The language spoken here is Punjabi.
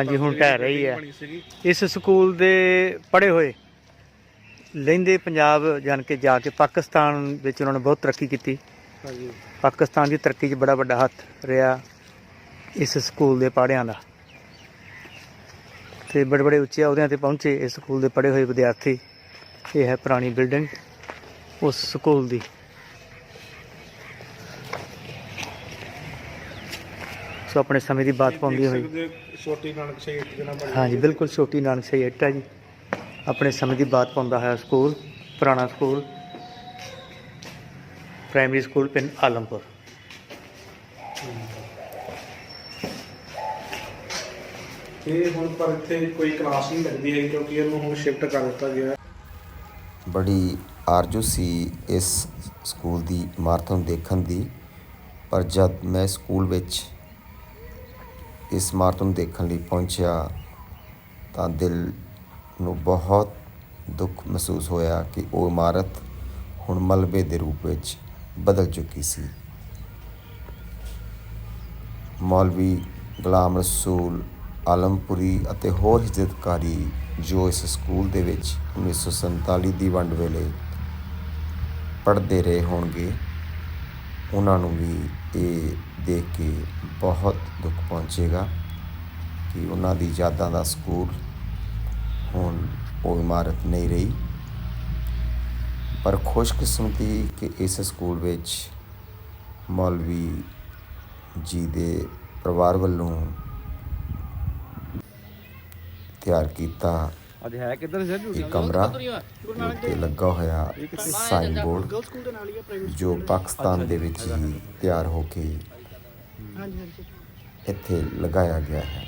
ਹਾਂਜੀ ਹੁਣ ਢਹਿ ਰਹੀ ਹੈ। ਬਣੀ ਸੀਗੀ। ਇਸ ਸਕੂਲ ਦੇ ਪੜ੍ਹੇ ਹੋਏ ਲਹਿੰਦੇ ਪੰਜਾਬ ਜਾਣ ਕੇ ਜਾ ਕੇ ਪਾਕਿਸਤਾਨ ਵਿੱਚ ਉਹਨਾਂ ਨੇ ਬਹੁਤ ਤਰੱਕੀ ਕੀਤੀ। ਹਾਂਜੀ। ਪਾਕਿਸਤਾਨ ਦੀ ਤਰੱਕੀ 'ਚ ਬੜਾ ਵੱਡਾ ਹੱਥ ਰਿਹਾ ਇਸ ਸਕੂਲ ਦੇ ਪੜ੍ਹਿਆਂ ਦਾ। ਤੇ ਬੜੇ ਬੜੇ ਉੱਚੇ ਅਹੁਦਿਆਂ ਤੇ ਪਹੁੰਚੇ ਇਸ ਸਕੂਲ ਦੇ ਪੜ੍ਹੇ ਹੋਏ ਵਿਦਿਆਰਥੀ। ਇਹ ਹੈ ਪੁਰਾਣੀ ਬਿਲਡਿੰਗ ਉਸ ਸਕੂਲ ਦੀ। ਸੋ ਆਪਣੇ ਸਮੇਂ ਦੀ ਬਾਤ ਪਾਉਂਦੀ ਹੋਈ। ਛੋਟੀ ਨਾਨਕ ਸ਼ਹੀਦ ਦੇ ਨਾਲ ਬਣੀ। ਹਾਂਜੀ ਬਿਲਕੁਲ ਛੋਟੀ ਨਾਨਕ ਸ਼ਾਹੀ ਇੱਟ ਹੈ ਜੀ। ਆਪਣੇ ਸਮੇਂ ਦੀ ਬਾਤ ਪਾਉਂਦਾ ਹੈ ਸਕੂਲ ਪੁਰਾਣਾ ਸਕੂਲ ਪ੍ਰਾਇਮਰੀ ਸਕੂਲ ਪਿੰਡ ਆਲਮਪੁਰ। ਇਹ ਹੁਣ ਪਰ ਇੱਥੇ ਕੋਈ ਕਲਾਸ ਨਹੀਂ ਲੱਗਦੀ ਹੈ ਕਿਉਂਕਿ ਇਹਨੂੰ ਹੁਣ ਸ਼ਿਫਟ ਕਰ ਦਿੱਤਾ ਗਿਆ ਹੈ। ਬੜੀ ਆਰਜ਼ੂ ਸੀ ਇਸ ਸਕੂਲ ਦੀ ਇਮਾਰਤ ਨੂੰ ਦੇਖਣ ਦੀ। ਪਰ ਜਦ ਮੈਂ ਸਕੂਲ ਵਿੱਚ ਇਸ ਇਮਾਰਤ ਨੂੰ ਦੇਖਣ ਲਈ ਪਹੁੰਚਿਆ ਤਾਂ ਦਿਲ ਨੂੰ ਬਹੁਤ ਦੁੱਖ ਮਹਿਸੂਸ ਹੋਇਆ ਕਿ ਉਹ ਇਮਾਰਤ ਹੁਣ ਮਲਬੇ ਦੇ ਰੂਪ ਵਿੱਚ ਬਦਲ ਚੁੱਕੀ ਸੀ। ਮੌਲਵੀ ਗੁਲਾਮ ਰਸੂਲ ਆਲਮਪੁਰੀ ਅਤੇ ਹੋਰ ਹਿਜਰਤਕਾਰੀ ਜੋ ਇਸ ਸਕੂਲ ਦੇ ਵਿੱਚ 1947 ਦੀ ਵੰਡ ਵੇਲੇ ਪੜ੍ਹਦੇ ਰਹੇ ਹੋਣਗੇ ਉਹਨਾਂ ਨੂੰ ਵੀ ਇਹ ਦੇਖ ਕੇ ਬਹੁਤ ਦੁੱਖ ਪਹੁੰਚੇਗਾ ਕਿ ਉਹਨਾਂ ਦੀ ਯਾਦਾਂ ਦਾ ਸਕੂਲ ਹੁਣ ਉਹ ਇਮਾਰਤ ਨਹੀਂ ਰਹੀ। ਪਰ ਖੁਸ਼ਕਿਸਮਤੀ ਕਿ ਇਸ ਸਕੂਲ ਵਿੱਚ ਮੌਲਵੀ ਜੀ ਦੇ ਪਰਿਵਾਰ ਵੱਲੋਂ ਤਿਆਰ ਕੀਤਾ ਅੱਜ ਹੈ ਕਿੱਧਰ ਸਰ ਇਹ ਕਮਰਾ ਤੇ ਲੱਗਾ ਹੋਇਆ ਸਾਈਨ ਬੋਰਡ ਗਰਲ ਸਕੂਲ ਦੇ ਨਾਲ ਹੀ ਹੈ ਪ੍ਰਾਈਵੇਟ ਜੋ ਪਾਕਿਸਤਾਨ ਦੇ ਵਿੱਚ ਹੀ ਤਿਆਰ ਹੋ ਕੇ ਇੱਥੇ ਲਗਾਇਆ ਗਿਆ ਹੈ।